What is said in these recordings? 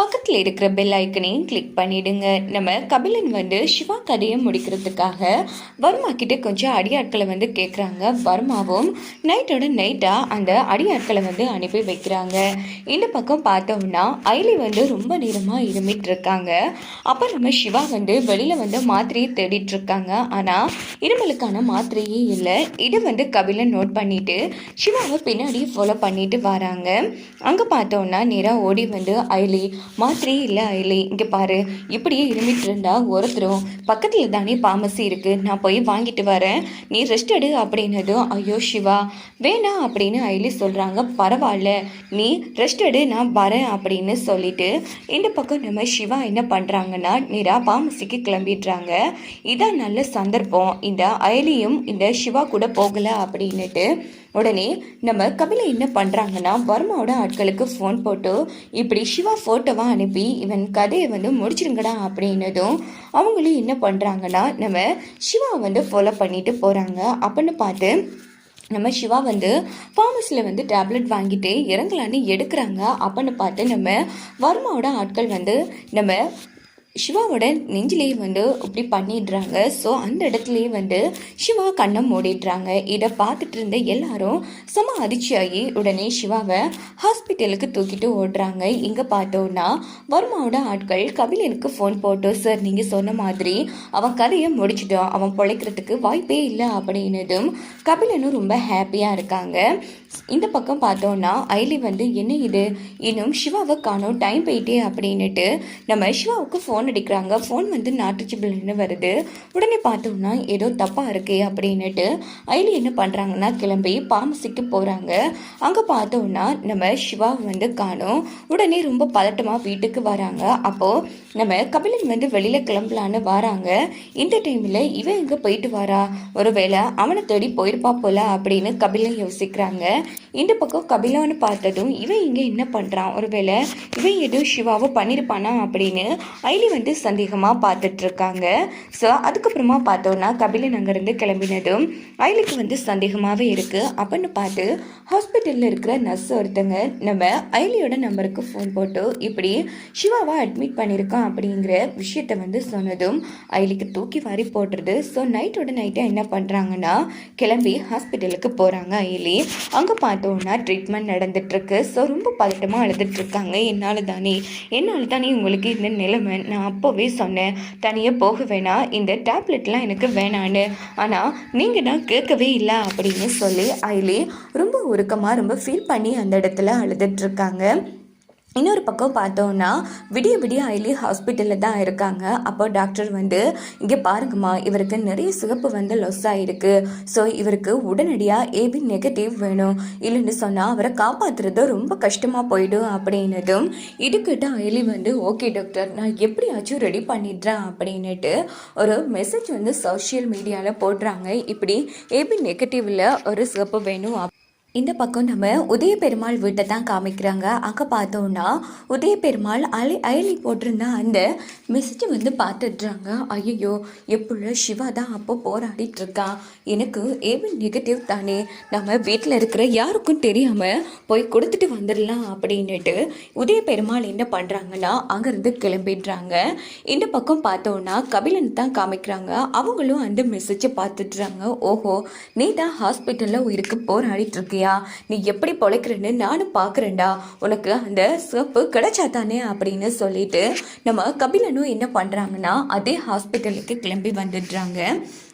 பக்கத்தில் இருக்கிற பெல் ஐக்கனையும் கிளிக் பண்ணிடுங்க. நம்ம கபிலன் வந்து சிவா கதையை முடிக்கிறதுக்காக வர்மா கிட்ட கொஞ்சம் அடியாட்களை வந்து கேட்குறாங்க வர்மாவும் நைட்டோட நைட்டாக அந்த அடியாட்களை வந்து அனுப்பி வைக்கிறாங்க. இந்த பக்கம் பார்த்தோம்னா ஐலி வந்து ரொம்ப நேரமாக இருமிட்டு இருக்காங்க. அப்போ நம்ம சிவா வந்து வெளியில் வந்து மாத்திரையை தேடிட்டு இருக்காங்க. ஆனால் இருமலுக்கான மாத்திரையே இல்லை. இதை வந்து கபிலன் நோட் பண்ணிட்டு சிவாவை பின்னாடி ஃபாலோ பண்ணிட்டு வராங்க. அங்கே பார்த்தோம்னா நேராக ஓடி வந்து ஐலி மாத்திரையே இல்லை ஐலி இங்கே பாரு இப்படியே இருமிட்டு இருந்தா ஒருத்தரும். பக்கத்தில் தானே பாமசி இருக்குது நான் போய் வாங்கிட்டு வரேன். நீ ரெஸ்ட் எடு அப்படின்னதும் ஐயோ சிவா. வேணாம் அப்படின்னு ஐலி சொல்கிறாங்க பரவாயில்ல நீ ரெஸ்ட் எடு நான் வரேன் அப்படின்னு சொல்லிட்டு இந்த பக்கம் நம்ம சிவா என்ன பண்ணுறாங்கன்னா நேராக பாமசிக்கு கிளம்பிடுறாங்க. இதான் நல்ல சந்தர்ப்பம். இந்த ஐலியும் இந்த சிவா கூட போகலை அப்படின்னுட்டு உடனே நம்ம கபில என்ன பண்ணுறாங்கன்னா வர்மாவோட ஆட்களுக்கு ஃபோன் போட்டு இப்படி சிவா ஃபோட்டோவாக அனுப்பி இவன் கதையை வந்து முடிச்சிருங்கடா அப்படின்னதும் அவங்களும் என்ன பண்ணுறாங்கன்னா நம்ம சிவா வந்து ஃபாலோ பண்ணிட்டு போகிறாங்க அப்படின்னு பார்த்து நம்ம சிவா வந்து ஃபார்மஸியில் வந்து டேப்லெட் வாங்கிட்டு இறங்கலான்னு எடுக்கிறாங்க. அப்படின்னு பார்த்து நம்ம வர்மாவோட ஆட்கள் வந்து நம்ம சிவாவோட நெஞ்சிலேயே வந்து இப்படி பண்ணிடுறாங்க. ஸோ அந்த இடத்துலையே வந்து சிவா கண்ணை மூடிடுறாங்க. இதை பார்த்துட்டு இருந்த எல்லாரும் செம அதிர்ச்சியாகி உடனே சிவாவை ஹாஸ்பிட்டலுக்கு தூக்கிட்டு ஓடுறாங்க. இங்கே பார்த்தோன்னா வர்மாவோட ஆட்கள் கபிலனுக்கு ஃபோன் போட்டோம் சார் நீங்கள் சொன்ன மாதிரி அவன் கதையை முடிச்சிட்டோம் அவன் பிழைக்கிறதுக்கு வாய்ப்பே இல்லை அப்படின்னதும் கபிலனும் ரொம்ப ஹாப்பியாக இருக்காங்க. இந்த பக்கம் பார்த்தோன்னா ஐலி வந்து என்ன இது? இன்னும் சிவாவை காணோம் டைம் போயிட்டே அப்படின்னுட்டு நம்ம சிவாவுக்கு ஃபோன் அடிக்கிறாங்க. ஃபோன் வந்து நாட்டுச்சிபிள்னு வருது. உடனே பார்த்தோம்னா ஏதோ தப்பாக இருக்கே அப்படின்னுட்டு ஐலி என்ன பண்ணுறாங்கன்னா கிளம்பி பாமசிக்கு போகிறாங்க அங்கே பார்த்தோம்னா நம்ம சிவா வந்து காணோம். உடனே ரொம்ப பதட்டமாக வீட்டுக்கு வராங்க. அப்போது நம்ம கபிலன் வந்து வெளியில் கிளம்பலான்னு வராங்க. இந்த டைமில் இவன் எங்கே போயிட்டு வரா? ஒருவேளை அவனை தேடி போயிருப்பா போல அப்படின்னு கபிலன் யோசிக்கிறாங்க. இந்த பக்கம் கபிலான்னு பார்த்ததும் இவன் இங்கே என்ன பண்ணுறான் ஒருவேளை இவன் எதுவும் சிவாவோ பண்ணியிருப்பானா அப்படின்னு ஐலி வந்து சந்தேகமாக பார்த்துட்ருக்காங்க ஸோ அதுக்கப்புறமா பார்த்தோன்னா கபிலன் அங்கேருந்து கிளம்பினதும் ஐலிக்கு வந்து சந்தேகமாகவே இருக்குது அப்படின்னு பார்த்து ஹாஸ்பிட்டலில் இருக்கிற நர்ஸ் ஒருத்தங்க நம்ம ஐலியோட நம்பருக்கு ஃபோன் போட்டு இப்படி சிவாவை அட்மிட் பண்ணியிருக்கான் அப்படிங்கிற விஷயத்தை வந்து சொன்னதும் ஐலிக்கு தூக்கி வாரி போட்டுருது. ஸோ நைட்டோட நைட்டாக என்ன பண்ணுறாங்கன்னா கிளம்பி ஹாஸ்பிட்டலுக்கு போகிறாங்க ஐலி. அங்கே பார்த்தோன்னா ட்ரீட்மெண்ட் நடந்துட்டுருக்கு. ஸோ ரொம்ப பதட்டமாக அழுதுட்டுருக்காங்க. என்னால் தானே. என்னால் தானே உங்களுக்கு இந்த நிலைமை? நான் அப்போவே சொன்னேன். தனியாக போக வேணாம். இந்த டேப்லெட்லாம் எனக்கு வேணான்னு. ஆனால் நீங்கள் தான் கேட்கவே இல்லை அப்படின்னு சொல்லி ஐலி ரொம்ப உருக்கமாக ரொம்ப ஃபீல் பண்ணி அந்த இடத்துல அழுதுட்ருக்காங்க இன்னொரு பக்கம் பார்த்தோன்னா விடிய விடிய ஐலி ஹாஸ்பிட்டலில் தான் இருக்காங்க. அப்போ டாக்டர் வந்து இங்கே பாருங்கம்மா இவருக்கு நிறைய சிகப்பு வந்து லொஸ் ஆகிருக்கு ஸோ இவருக்கு உடனடியாக ஏபி நெகட்டிவ் வேணும். இல்லைன்னு சொன்னால் அவரை காப்பாற்றுறது ரொம்ப கஷ்டமாக போயிடும் அப்படின்னதும் இதுக்கிட்ட ஐலி வந்து ஓகே டாக்டர் நான் எப்படியாச்சும் ரெடி பண்ணிடுறேன் அப்படின்னுட்டு ஒரு மெசேஜ் வந்து சோஷியல் மீடியாவில் போடுறாங்க. இப்படி ஏபி நெகட்டிவில் ஒரு சிகப்பு வேணும் அப் இந்த பக்கம் நம்ம உதய பெருமாள் வீட்டை தான் காமிக்கிறாங்க. அங்கே பார்த்தோன்னா உதய பெருமாள் அலை அயலி போட்டிருந்த அந்த மெசேஜ் வந்து பார்த்துட்றாங்க. ஐயோ எப்படியோ சிவா தான் அப்போ போராடிட்டு இருக்கான் எனக்கு ஏபி நெகட்டிவ் தானே. நம்ம வீட்டில் இருக்கிற யாருக்கும் தெரியாமல் போய் கொடுத்துட்டு வந்துடலாம் அப்படின்னுட்டு உதய பெருமாள் என்ன பண்ணுறாங்கன்னா அங்கேருந்து கிளம்பிடுறாங்க. இந்த பக்கம் பார்த்தோன்னா கபிலன் தான் காமிக்கிறாங்க. அவங்களும் அந்த மெசேஜை பார்த்துட்றாங்க. ஓஹோ நீ தான் ஹாஸ்பிட்டலில் உயிருக்கு போராடிட்டு இருக்கியா? நீ எப்படி பொழைக்கிறேன்னு நானும் பார்க்குறேன்டா. உனக்கு அந்த சிவப்பு கிடைச்சா தானே அப்படின்னு சொல்லிட்டு நம்ம கபிலனும் என்ன பண்ணுறாங்கன்னா அதே ஹாஸ்பிட்டலுக்கு கிளம்பி வந்துடுறாங்க.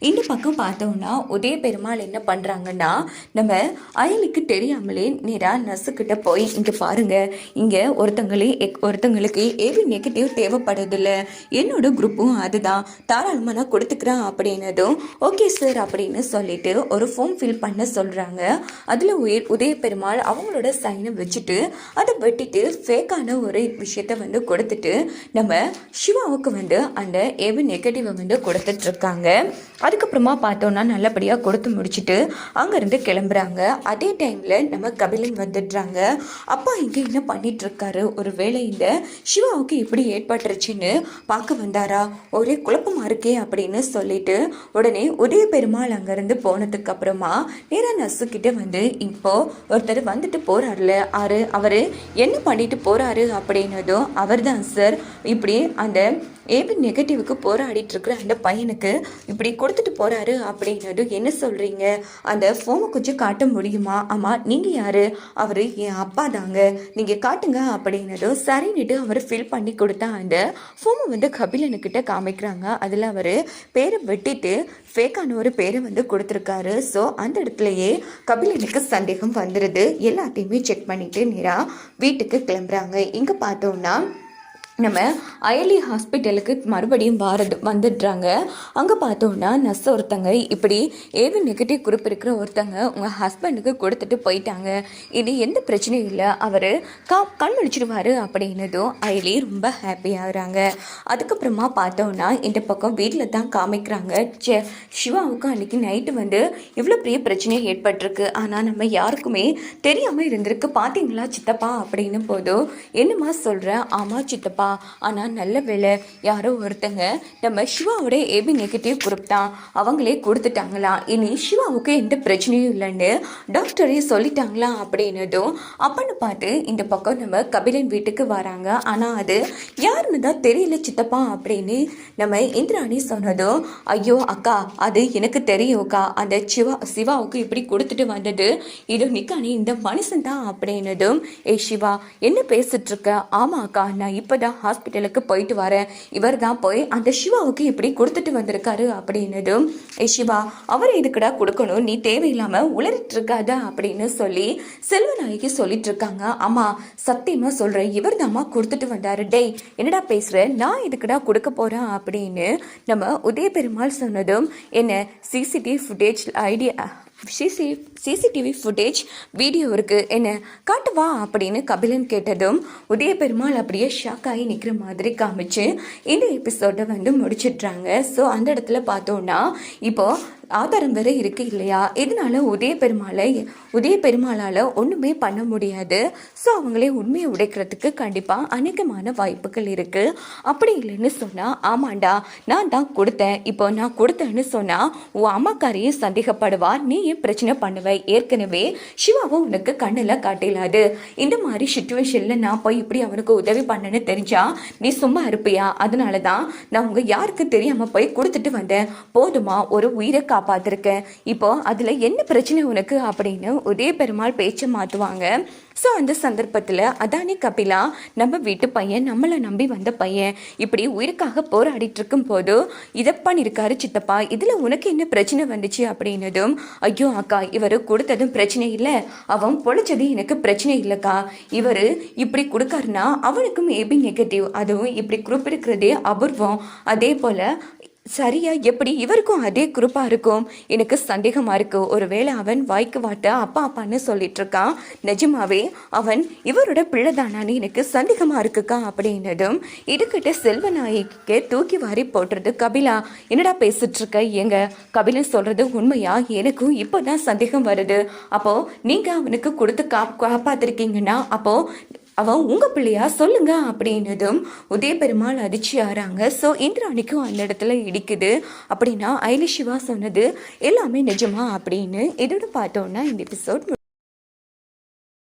இந்த பக்கம் பார்த்தோம்னா உதய பெருமாள் என்ன பண்ணுறாங்கன்னா நம்ம அயலுக்கு தெரியாமலே நேராக நர்ஸுக்கிட்ட போய் இங்கே பாருங்க. இங்கே ஒருத்தங்களே எக்- ஒருத்தங்களுக்கு ஏபி நெகட்டிவ் தேவைப்படுதில்ல என்னோட குரூப்பும் அதுதான். தாராளமாக நான் கொடுத்துக்கிறேன் அப்படின்னதும் ஓகே சார் அப்படின்னு சொல்லிட்டு ஒரு ஃபார்ம் ஃபில் பண்ண சொல்கிறாங்க அதில் உயிர் உதய பெருமாள் அவங்களோட சைனை வச்சுட்டு அதை வெட்டிட்டு ஃபேக்கான ஒரு விஷயத்த வந்து கொடுத்துட்டு நம்ம சிவாவுக்கு வந்து அந்த ஏபி நெகட்டிவை வந்து கொடுத்துட்ருக்காங்க அதுக்கப்புறமா பார்த்தோன்னா நல்லபடியாக கொடுத்து முடிச்சுட்டு அங்கேருந்து கிளம்புறாங்க. அதே டைமில் நம்ம கபிலன் வந்துடுறாங்க. அப்பா இங்கே என்ன பண்ணிகிட்ருக்காரு ஒரு வேளை இந்த சிவாவுக்கு இப்படி ஏற்பட்டுருச்சுன்னு பார்க்க வந்தாரா? ஒரே குழப்பமாக இருக்கே அப்படின்னு சொல்லிட்டு உடனே உதய பெருமாள் அங்கேருந்து போனதுக்கு அப்புறமா நேரா நசுக்கிட்ட வந்து இப்போ ஒருத்தர் வந்துட்டு போகிறாருல ஆறு அவர் என்ன பண்ணிட்டு போகிறாரு அப்படின்னதும் அவர்தான் சார் இப்படி அந்த ஏபி நெகட்டிவுக்கு போராடிட்டு இருக்கிற அந்த பையனுக்கு இப்படி கொடுத்துட்டு போகிறாரு அப்படின்னது என்ன சொல்கிறீங்க அந்த ஃபோனை கொஞ்சம் காட்ட முடியுமா? ஆமாம் நீங்கள் யார்? அவர் என் அப்பா தாங்க. நீங்கள் காட்டுங்க அப்படின்னதும் சரின்னுட்டு அவர் ஃபில் பண்ணி கொடுத்தா அந்த ஃபோனை வந்து கபிலனுக்கிட்ட காமிக்கிறாங்க. அதில் அவர் பேரை வெட்டிட்டு ஃபேக்கான ஒரு பேரை வந்து கொடுத்துருக்காரு. ஸோ அந்த இடத்துலையே கபிலனுக்கு சந்தேகம் வந்துடுது எல்லாத்தையுமே செக் பண்ணிவிட்டு நேராக வீட்டுக்கு கிளம்புறாங்க. இங்கே பார்த்தோம்னா நம்ம அயலி ஹாஸ்பிட்டலுக்கு மறுபடியும் வாரது வந்துடுறாங்க. அங்கே பார்த்தோன்னா நர்ஸ் ஒருத்தங்க இப்படி ஏவி நெகட்டிவ் குரூப் இருக்கிற ஒருத்தங்க உங்கள் ஹஸ்பண்டுக்கு கொடுத்துட்டு போயிட்டாங்க. இது எந்த பிரச்சனையும் இல்லை. அவர் கா கண் முடிச்சிடுவார் அப்படின்னதும் அயலி ரொம்ப ஹாப்பி ஆகுறாங்க. அதுக்கப்புறமா பார்த்தோன்னா இந்த பக்கம் வீட்டில் தான் காமிக்கிறாங்க. சே சிவாவுக்கு அன்றைக்கி நைட்டு வந்து இவ்வளோ பெரிய பிரச்சனை ஏற்பட்டிருக்கு. ஆனால் நம்ம யாருக்குமே தெரியாமல் இருந்திருக்கு. பார்த்தீங்களா சித்தப்பா? அப்படின்னு போதும். என்னம்மா சொல்கிறேன் ஆமாம் சித்தப்பா ஆனால் நல்ல வேலை யாரோ ஒருத்தங்க நம்ம சிவாவோட ஏபி நெகட்டிவ் குரூப் தான். அவங்களே கொடுத்துட்டாங்களா? இனி சிவாவுக்கு எந்த பிரச்சனையும் இல்லைன்னு டாக்டரே சொல்லிட்டாங்களா அப்படின்னதும் அப்பன்னு பார்த்து இந்த பக்கம் நம்ம கபிலன் வீட்டுக்கு வராங்க. ஆனால் அது யாருன்னு தான் தெரியல சித்தப்பா அப்படின்னு நம்ம இந்திராணி சொன்னதும் ஐயோ அக்கா அது எனக்கு தெரியும்க்கா அந்த சிவா சிவாவுக்கு இப்படி கொடுத்துட்டு வந்தது. இது நிக்கானி இந்த மனுஷன் தான். அப்படின்னதும் ஏ சிவா என்ன பேசிட்டு இருக்க? ஆமா அக்கா நான் இப்போதான் ஹாஸ்பிட்டலுக்கு போயிட்டு வரேன். இவர் தான் போய் அந்த சிவாவுக்கு இப்படி கொடுத்துட்டு வந்திருக்காரு அப்படின்னதும் ஏ சிவா அவர் எதுக்குடா கொடுக்கணும்? நீ தேவையில்லாமல் உளறிட்டு இருக்காத அப்படின்னு சொல்லி செல்வநாயகி சொல்லிட்டு இருக்காங்க. ஆமாம் சத்தியமாக சொல்கிறேன் இவர் தாம்மா கொடுத்துட்டு வந்தாரு. டேய் என்னடா பேசுகிற நான் எதுக்குடா கொடுக்க போகிறேன் அப்படின்னு நம்ம உதய பெருமாள் சொன்னதும் என்ன CCTV footage idea CC CCTV footage video இருக்குது என்ன காட்டுவா அப்படின்னு கபிலன் கேட்டதும் உதய பெருமாள் அப்படியே ஷாக் ஆகி நிற்கிற மாதிரி காமிச்சு இந்த எபிசோடை வந்து முடிச்சிடுறாங்க. ஸோ அந்த இடத்துல பார்த்தோன்னா இப்போது ஆதாரம் வேறு இருக்கு இல்லையா? இதனால உதய பெருமாளை உதய பெருமாளால் ஒன்றுமே பண்ண முடியாது? ஸோ அவங்களே உண்மையை உடைக்கிறதுக்கு கண்டிப்பாக அநேகமான வாய்ப்புகள் இருக்குது அப்படி இல்லைன்னு சொன்னால் ஆமாண்டா நான் தான் கொடுத்தேன். இப்போ நான் கொடுத்தேன்னு சொன்னால் உன் அம்மாக்காரையும் சந்தேகப்படுவார் நீ ஏன் பிரச்சனை பண்ணுவ. ஏற்கனவே சிவாவும் உனக்கு கண்ணில் காட்டிலாது. இந்த மாதிரி சுச்சுவேஷனில் நான் போய் இப்படி அவனுக்கு உதவி பண்ணேன்னு தெரிஞ்சா நீ சும்மா இருப்பியா? அதனால தான் நான் உங்கள் யாருக்கு தெரியாமல் போய் கொடுத்துட்டு வந்தேன். போதுமா ஒரு உயிரை காப்பாத்திருக்கேன். இப்போ அதில் என்ன பிரச்சனை உனக்கு அப்படின்னு உதய பெருமாள் பேச்சை மாற்றுவாங்க ஸோ அந்த சந்தர்ப்பத்தில் அதானி கபிலா நம்ம வீட்டு பையன் நம்மளை நம்பி வந்த பையன் இப்படி உயிருக்காக போராடிட்டு இருக்கும் போது இதை பண்ணியிருக்காரு சித்தப்பா இதில் உனக்கு என்ன பிரச்சனை வந்துச்சு அப்படின்னதும் ஐயோ அக்கா இவர் கொடுத்ததும் பிரச்சனை இல்லை அவன் பொழைச்சது எனக்கு பிரச்சனை இல்லைக்கா. இவர் இப்படி கொடுக்காருன்னா அவனுக்கும் ஏபி நெகட்டிவ் அதுவும் இப்படி குரூப் இருக்கிறதே அபூர்வம். அதே போல் சரியா எப்படி இவருக்கும் அதே குரூப்பா இருக்கும்? எனக்கு சந்தேகமா இருக்கு. ஒருவேளை அவன் வாய்க்கு வாட்ட அப்பா அப்பான்னு சொல்லிட்டு இருக்கான் நிஜமாவே அவன் இவரோட பிள்ளை தானான்னு எனக்கு சந்தேகமா இருக்குக்கா அப்படின்னதும் இதுக்கிட்ட செல்வநாயகிக்கு தூக்கி வாரி போட்டுறது கபிலா. என்னடா பேசிட்டு இருக்க எங்க கபிலன் சொல்றது உண்மையா? எனக்கும் இப்போதான் சந்தேகம் வருது. அப்போ நீங்க அவனுக்கு கொடுத்து கா காப்பாத்திருக்கீங்கன்னா அப்போ அவன் உங்கள் பிள்ளையா சொல்லுங்க அப்படின்னதும் உதய பெருமாள் அதிர்ச்சி ஆறாங்க ஸோ இந்திராணிக்கும் அந்த இடத்துல இடிக்குது. அப்படின்னா ஐலி சிவா சொன்னது எல்லாமே நிஜமா அப்படின்னு இதோட பார்த்தோன்னா இந்த எபிசோட்